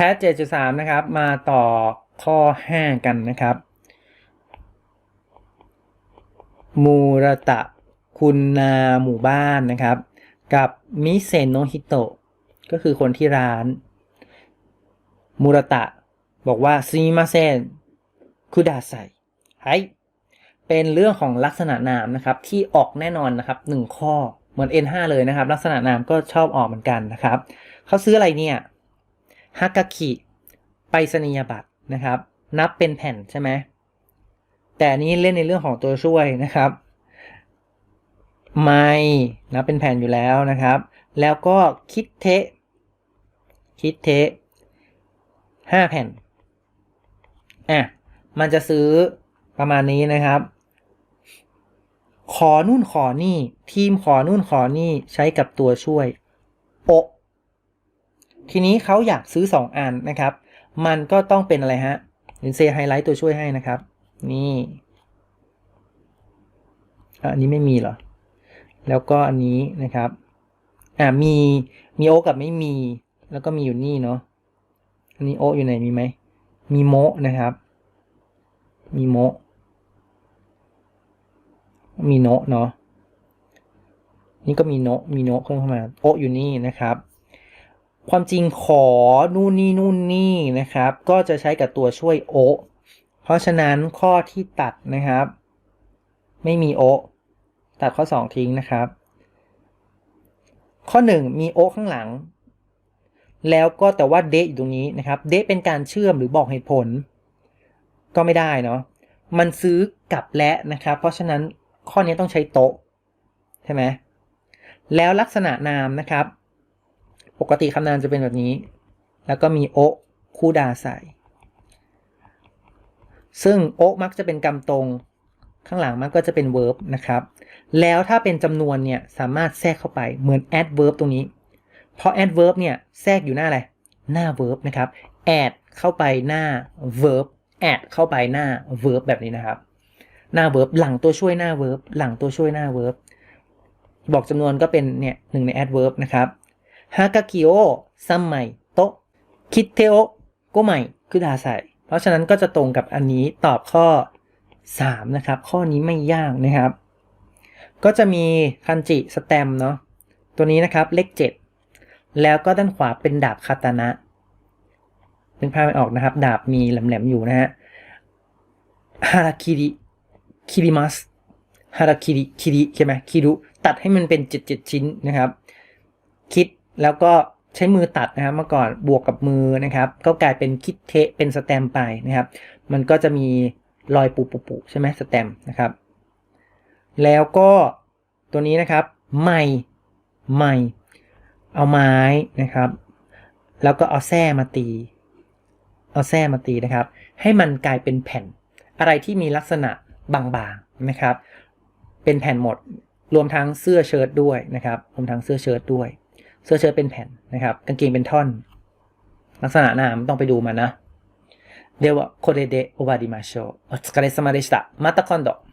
แพท 7.3 นะครับ มาต่อข้อ 5 กันนะครับ มูระตะคุณนาหมู่บ้านนะครับ กับมิเซโนฮิโตะก็คือคนที่ร้าน มูระตะ บอกว่าซีมาเซนคุดาไซไฮเป็นเรื่องของลักษณะนามนะครับ ที่ออกแน่นอนนะครับหนึ่งข้อเหมือน N5 เลยนะครับ ลักษณะนามก็ชอบออกเหมือนกันนะครับ เขาซื้ออะไรเนี่ย ฮากาคิไปรษณียบัตรนะครับ นับเป็นแผ่นใช่ไหมแต่นี้เล่นในเรื่องของตัวช่วยนะครับไม่นับเป็นแผ่นอยู่แล้วนะครับ แล้วก็คิดเทะคิดเทะห้าแผ่นอะมันจะซื้อประมาณนี้นะครับ ขอนู่นขอนี่ ทีมขอนู่นขอนี่ใช้กับตัวช่วยโอ ทีนี้เขาอยากซื้อ 2 อันนะครับ มันก็ต้องเป็นอะไรฮะเดี๋ยวเซไฮไลท์ตัวช่วยให้นะครับ นี่อันนี้ไม่มีเหรอ แล้วก็อันนี้นะครับ อ่า มี มีโอกับไม่มี แล้วก็มีอยู่นี่เนาะ อันนี้โออยู่ไหนมีไหม มีโมะนะครับ มีโมะมีโนะเนาะ นี่ก็มีโนะมีโนะเพิ่มเข้ามา โออยู่นี่นะครับ ความจริงขอนู่นนี่นู่นนี่นะครับ ก็จะใช้กับตัวช่วยโอ เพราะฉะนั้นข้อที่ตัดนะครับ ไม่มีโอ ตัดข้อ 2 ทิ้งนะครับ ข้อ 1 มีโอข้างหลัง แล้วก็แต่ว่าเดอยู่ตรงนี้นะครับเดเป็นการเชื่อมหรือบอกเหตุผล ก็ไม่ได้เนาะมันซื้อกับและนะครับ เพราะฉะนั้นข้อนี้ต้องใช้โต๊ะใช่ไหมแล้วลักษณะนามนะครับ ปกติคำนามจะเป็นแบบนี้ แล้วก็มีโอคู่ดาใส่ ซึ่งโอมักจะเป็นกรรมตรง ข้างหลังมันก็จะเป็น verb นะครับ แล้วถ้าเป็นจำนวนเนี่ยสามารถแทรกเข้าไปเหมือน adverb ตรงนี้ เพราะ adverb เนี่ยแทรกอยู่หน้าอะไร หน้า verb นะครับ add เข้าไปหน้า verb add เข้าไปหน้า verb แบบนี้นะครับ หน้า verb หลังตัวช่วยหน้า verb หลังตัวช่วยหน้า verb บอกจำนวนก็เป็นเนี่ยหนึ่งใน adverb นะครับ ฮากากิโอซัมไมโตคิเทโอโกไมคือดาไซเพราะฉะนั้นก็จะตรงกับอันนี้ตอบข้อ 3 นะครับ ข้อนี้ไม่ยากนะครับ ก็จะมีคันจิสแตมเนาะตัวนี้นะครับเลข 7 แล้วก็ด้านขวาเป็นดาบคาตานะนึกภาพไม่ออกนะครับ ดาบมีแหลมๆอยู่นะฮะฮาราคิริคิริมัสฮาราคิริคิริใช่ไหมคิรุตัดให้มันเป็นเจ็ดเจ็ดชิ้นนะครับ คิด แล้วก็ใช้มือตัดนะครับเมื่อก่อนบวกกับมือนะครับ ก็กลายเป็นคิดเทะเป็นสแตมป์ไปนะครับ มันก็จะมีรอยปูปูปูใช่ไหมสแตมป์นะครับ แล้วก็ตัวนี้นะครับไม่ไม่เอาไม้นะครับ แล้วก็เอาแส้มาตี เอาแส้มาตีนะครับ ให้มันกลายเป็นแผ่น อะไรที่มีลักษณะบางๆนะครับ เป็นแผ่นหมดรวมทั้งเสื้อเชิ้ตด้วยนะครับรวมทั้งเสื้อเชิ้ตด้วย เสื้อเชิ้ตเป็นแผ่นนะครับ กางเกงเป็นท่อน ลักษณะหน้ามันต้องไปดูมันนะ では、これで終わりましょう。お疲れ様でした。また今度。